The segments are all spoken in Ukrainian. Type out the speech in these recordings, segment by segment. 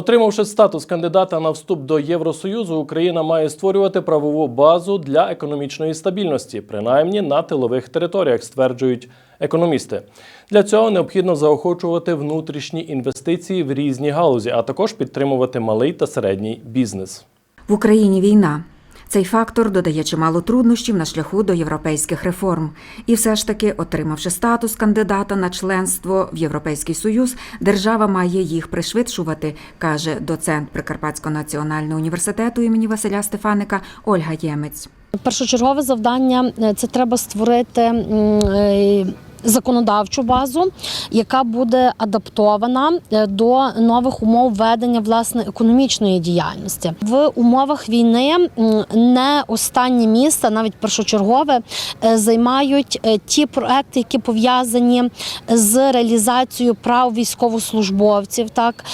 Отримавши статус кандидата на вступ до Євросоюзу, Україна має створювати правову базу для економічної стабільності, принаймні на тилових територіях, стверджують економісти. Для цього необхідно заохочувати внутрішні інвестиції в різні галузі, а також підтримувати малий та середній бізнес. В Україні війна. Цей фактор додає чимало труднощів на шляху до європейських реформ. І все ж таки, отримавши статус кандидата на членство в Європейський Союз, держава має їх пришвидшувати, каже доцент Прикарпатського національного університету імені Василя Стефаника Ольга Ємець. Першочергове завдання е, це треба створити е, законодавчу базу, яка буде адаптована е, до нових умов ведення власне економічної діяльності в умовах війни. Не останнє місце, навіть першочергове, е, займають е, ті проекти, які пов'язані з реалізацією прав військовослужбовців, так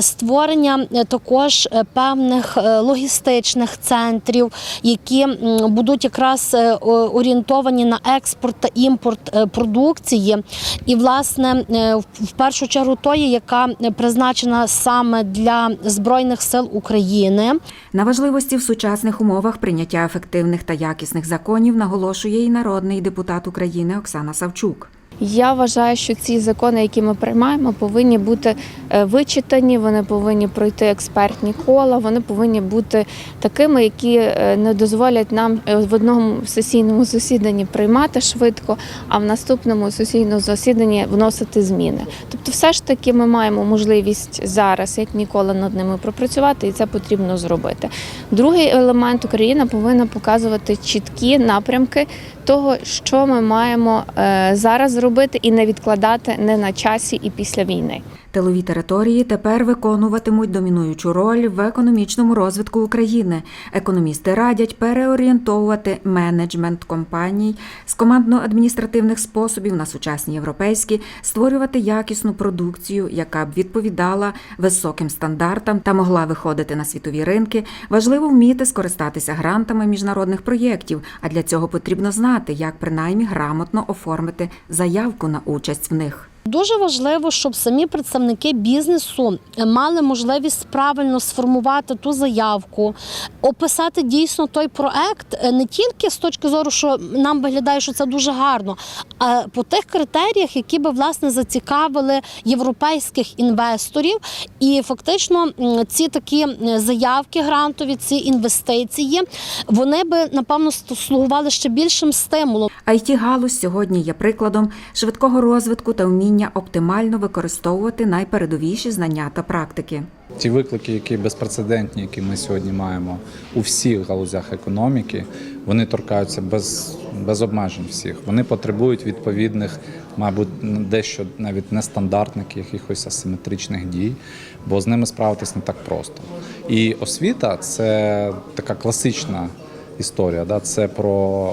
створення також певних логістичних центрів, які будуть якраз орієнтовані на експорт та імпорт е, продукції, і власне е, в- першу чергу тої, яка е, призначена саме для збройних сил України. На важливості в сучасних умовах прийняття ефективних та якісних законів наголошує і народний депутат України Оксана Савчук. Я вважаю, що ці закони, які ми приймаємо, повинні бути е, вичитані, вони повинні пройти експертні кола, вони повинні бути такими, які е, не дозволять нам е, в одному сесійному засіданні приймати швидко, а в наступному сесійному засіданні вносити зміни. Тобто, все ж таки, ми маємо можливість зараз, як ніколи, над ними пропрацювати, і це потрібно зробити. Другий елемент Україна повинна показувати чіткі напрямки того, що ми маємо зараз зробити і не відкладати не на часі і після війни. Тилові території тепер виконуватимуть домінуючу роль в економічному розвитку України. Економісти радять переорієнтовувати менеджмент компаній з командно-адміністративних способів на сучасні європейські, створювати якісну продукцію, яка б відповідала високим стандартам та могла виходити на світові ринки. Важливо вміти скористатися грантами міжнародних проєктів. А для цього потрібно знати, як принаймні грамотно оформити заявку на участь в них. Дуже важливо, щоб самі представники бізнесу мали можливість правильно сформувати ту заявку, описати дійсно той проект е, не тільки з точки зору, що нам виглядає, що це дуже гарно, а по тих критеріях, які би власне зацікавили європейських інвесторів. І фактично ці такі заявки грантові, ці інвестиції, вони би напевно слугували ще більшим стимулом. it галузь сьогодні є прикладом швидкого розвитку та вміння оптимально використовувати найпередовіші знання та практики. Ті виклики, які безпрецедентні, які ми сьогодні маємо у всіх галузях економіки, вони торкаються без, без обмежень всіх. Вони потребують відповідних, мабуть, дещо навіть нестандартних якихось асиметричних дій, бо з ними справитись не так просто. І освіта це така класична. Історія, да, це про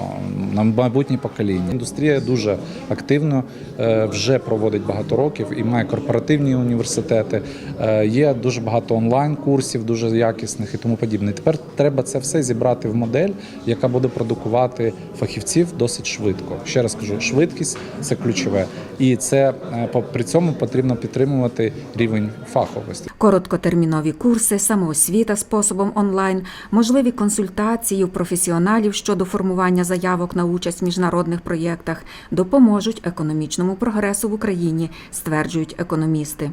майбутнє покоління. Індустрія дуже активно е, вже проводить багато років і має корпоративні університети. Е, є дуже багато онлайн-курсів, дуже якісних і тому подібне. Тепер треба це все зібрати в модель, яка буде продукувати фахівців досить швидко. Ще раз кажу, швидкість це ключове, і це е, при цьому потрібно підтримувати рівень фаховості. Короткотермінові курси, самоосвіта способом онлайн, можливі консультації у професіоналів щодо формування заявок на участь в міжнародних проєктах допоможуть економічному прогресу в Україні, стверджують економісти.